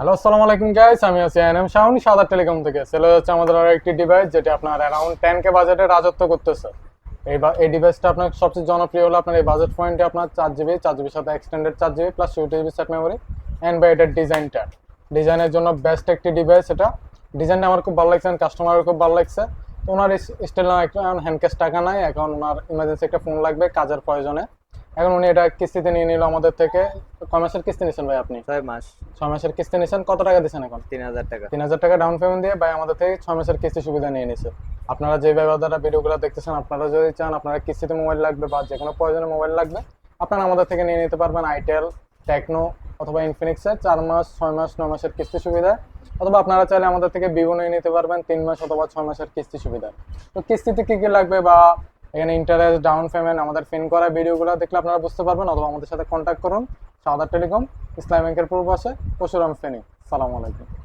Hello আসসালামু আলাইকুম guys আমি আছি এনএম শাওন সাদা টেলিকম থেকে। সেল হচ্ছে আমাদের আর একটি ডিভাইস যেটা আপনার অ্যারাউন্ড টেন কে বাজেটে রাজত্ব করতেছে। এই এই ডিভাইসটা আপনার সবচেয়ে জনপ্রিয় হলো আপনার এই বাজেট পয়েন্টে আপনার চার জিবি চার জিবির সাথে এক্সটেন্ডেড চার GB plus two GB set memory and by এটার ডিজাইনটা ডিজাইনের জন্য বেস্ট একটি ডিভাইস এটা। ডিজাইনটা আমার খুব ভালো লাগছে কাস্টমারের খুব ভালো লাগছে। তো ওনার স্টিল এখন হ্যান্ড ক্যাশ টাকা নাই, এখন ওনার ইমার্জেন্সি একটা ফোন লাগবে, কাজের প্রয়োজনে। এখন উনি এটা কিস্তিতে নিয়ে নিল আমাদের থেকে। কয় মাসের কিস্তি নিয়েছেন ভাই আপনি? ছয় মাস। ছয় মাসের কিস্তি নিয়েছেন কত টাকা দিয়েছেন এখন? তিন হাজার টাকা। তিন হাজার টাকা ডাউন পেমেন্ট দিয়ে ভাই আমাদের থেকে ছয় মাসের কিস্তি সুবিধা নিয়ে নিছে আপনারা যে ব্যবহারদারা ভিডিওগুলো দেখতেছেন আপনারা যদি চান আপনারা কিস্তিতে মোবাইল লাগবে বা যে কোনো প্রয়োজনে মোবাইল লাগবে আপনারা আমাদের থেকে নিয়ে নিতে পারবেন আইটেল টেকনো অথবা ইনফিনিক্সের চার মাস ছয় মাস নয় মাসের কিস্তি সুবিধা। অথবা আপনারা চাইলে আমাদের থেকে ভিভো নিয়ে নিতে পারবেন তিন মাস অথবা ছয় মাসের কিস্তি সুবিধা। তো কিস্তিতে কী কী লাগবে বা এখানে ইন্টারেস্ট ডাউন পেমেন্ট আমাদের ফিন করা ভিডিওগুলো দেখলে আপনারা বুঝতে পারবেন অথবা আমাদের সাথে কন্ট্যাক্ট করুন। সাদা টেলিকম ইসলাম ব্যাংকের পশুরাম শ্রেণি। সালাম আলাইকুম।